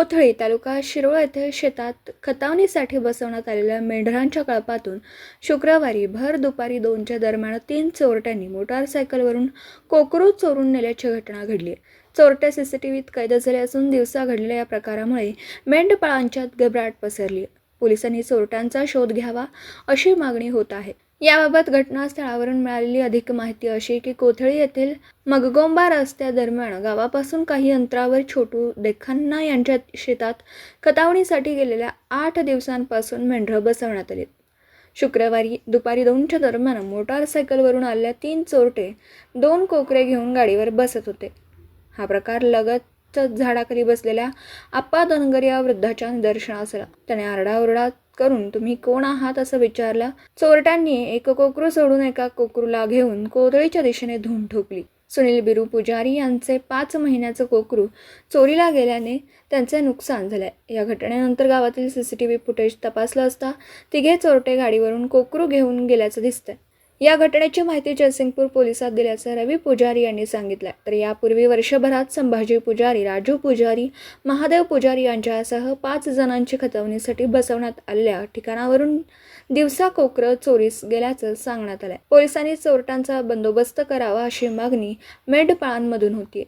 कोथळी तालुका शिरोळ येथे शेतात खतावणीसाठी बसवण्यात आलेल्या मेंढरांच्या कळपातून शुक्रवारी भर दुपारी दोनच्या दरम्यान तीन चोरट्यांनी मोटारसायकलवरून कोकरू चोरून नेल्याची घटना घडली. आहे चोरटे सीसीटीव्हीत कैद झाले असून दिवसा घडलेल्या या प्रकारामुळे मेंढपाळांच्यात घबराट पसरली. पोलिसांनी चोरट्यांचा शोध घ्यावा अशी मागणी होत आहे. याबाबत घटनास्थळावरून मिळालेली अधिक माहिती अशी की कोथळी येथील मगगोंबा रस्त्यादरम्यान गावापासून काही अंतरावर छोटू देखांना यांच्या शेतात खतावणीसाठी गेलेल्या आठ दिवसांपासून मेंढरं बसवण्यात आली. शुक्रवारी दुपारी दोनच्या दरम्यान मोटारसायकलवरून आलेल्या तीन चोरटे दोन कोकरे घेऊन गाडीवर बसत होते. हा प्रकार लगत झाडाखाली बसलेल्या आप्पा धनगर या वृद्धाच्या निदर्शनास आला त्याने आरडाओरडा करून तुम्ही कोण आहात असं विचारलं. चोरट्यांनी एक कोकरू सोडून एका कोकरूला घेऊन कोदळीच्या दिशेने धूम ठोकली. सुनील बिरू पुजारी यांचे पाच महिन्याचं कोकरू चोरीला गेल्याने त्यांचे नुकसान झाले. या घटनेनंतर गावातील C C T V footage तपासलं असता तिघे चोरटे गाडीवरून कोकरू घेऊन गेल्याचं दिसतंय. या घटनेची माहिती जयसिंगपूर पोलिसात दिल्याचं रवी पुजारी यांनी सांगितलं तर यापूर्वी वर्षभरात संभाजी पुजारी राजू पुजारी महादेव पुजारी यांच्यासह पाच जणांची खतवणीसाठी बसवण्यात आलेल्या ठिकाणावरून दिवसा कोकरं चोरीस गेल्याचं सांगण्यात आलंय. पोलिसांनी चोरट्यांचा बंदोबस्त करावा अशी मागणी मेंढपाळांमधून होती